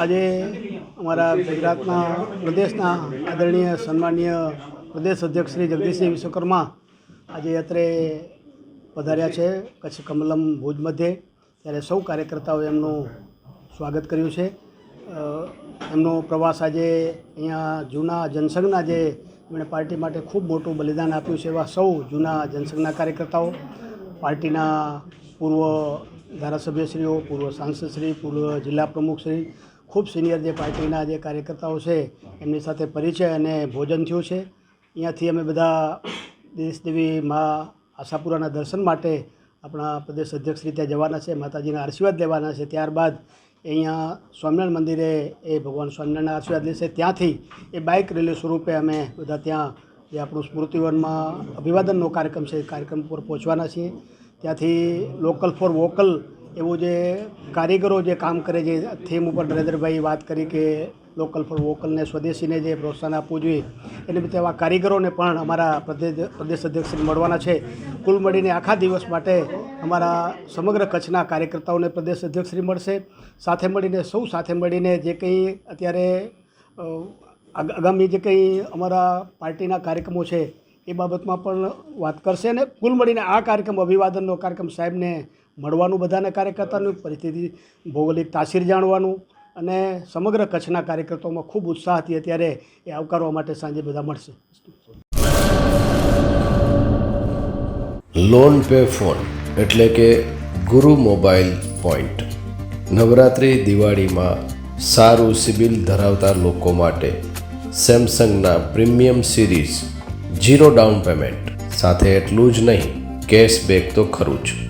આજે અમારા ગુજરાતના પ્રદેશના આદરણીય, સન્માનીય પ્રદેશ અધ્યક્ષ શ્રી જગદીશસિંહ વિશ્વકર્મા આજે અત્રે પધાર્યા છે કચ્છ કમલમ ભુજ મધ્યે. ત્યારે સૌ કાર્યકર્તાઓએ એમનું સ્વાગત કર્યું છે. એમનો પ્રવાસ આજે અહીંયા જૂના જનસંઘના જે એમણે પાર્ટી માટે ખૂબ મોટું બલિદાન આપ્યું છે એવા સૌ જૂના જનસંઘના કાર્યકર્તાઓ, પાર્ટીના પૂર્વ ધારાસભ્યશ્રીઓ, પૂર્વ સાંસદશ્રી, પૂર્વ જિલ્લા પ્રમુખશ્રી ખૂબ સિનિયર જે પાર્ટીના જે કાર્યકર્તાઓ છે, એમની સાથે પરિચય અને ભોજન થયું છે. અહીંયાથી અમે બધા દેશદેવી મા આશાપુરાના દર્શન માટે આપણા પ્રદેશ અધ્યક્ષ રીતે જવાના છે, માતાજીના આશીર્વાદ લેવાના છે. ત્યારબાદ અહીંયા સ્વામિનારાયણ મંદિરે એ ભગવાન સ્વામિનારાયણના આશીર્વાદ લેશે. ત્યાંથી એ બાઇક રેલી સ્વરૂપે અમે બધા ત્યાં જે આપણું સ્મૃતિવનમાં અભિવાદનનો કાર્યક્રમ છે, એ કાર્યક્રમ પર પહોંચવાના છીએ. ત્યાંથી લોકલ ફોર વોકલ એવું જે કારીગરો જે કામ કરે છે, થીમ ઉપર નરેન્દ્રભાઈ વાત કરી કે લોકલ ફોર વોકલને સ્વદેશીને જે પ્રોત્સાહન આપવું જોઈએ, એને રીતે આવા કારીગરોને પણ અમારા પ્રદેશ પ્રદેશ અધ્યક્ષ મળવાના છે. કુલ મળીને આખા દિવસ માટે અમારા સમગ્ર કચ્છના કાર્યકર્તાઓને પ્રદેશ અધ્યક્ષશ્રી મળશે. સાથે મળીને, સૌ સાથે મળીને જે કંઈ અત્યારે આગામી જે કંઈ અમારા પાર્ટીના કાર્યક્રમો છે, એ બાબતમાં પણ વાત કરશે અને કુલ મળીને આ કાર્યક્રમ અભિવાદનનો કાર્યક્રમ સાહેબને મળવાનું બધાને કાર્યકર્તાનું, પરિસ્થિતિ ભૌગોલિક તાસીર જાણવાનું અને સમગ્ર કચ્છના કાર્યકર્તાઓમાં ખૂબ ઉત્સાહ હતી. અત્યારે એ આવકારવા માટે સાંજે બધા મળશે. લોન પે ફોન એટલે કે ગુરુ મોબાઈલ પોઈન્ટ. નવરાત્રિ દિવાળીમાં સારું સિબિલ ધરાવતા લોકો માટે સેમસંગના premium series zero down payment. સાથે એટલું જ નહીં, કેશબેક તો ખરું જ.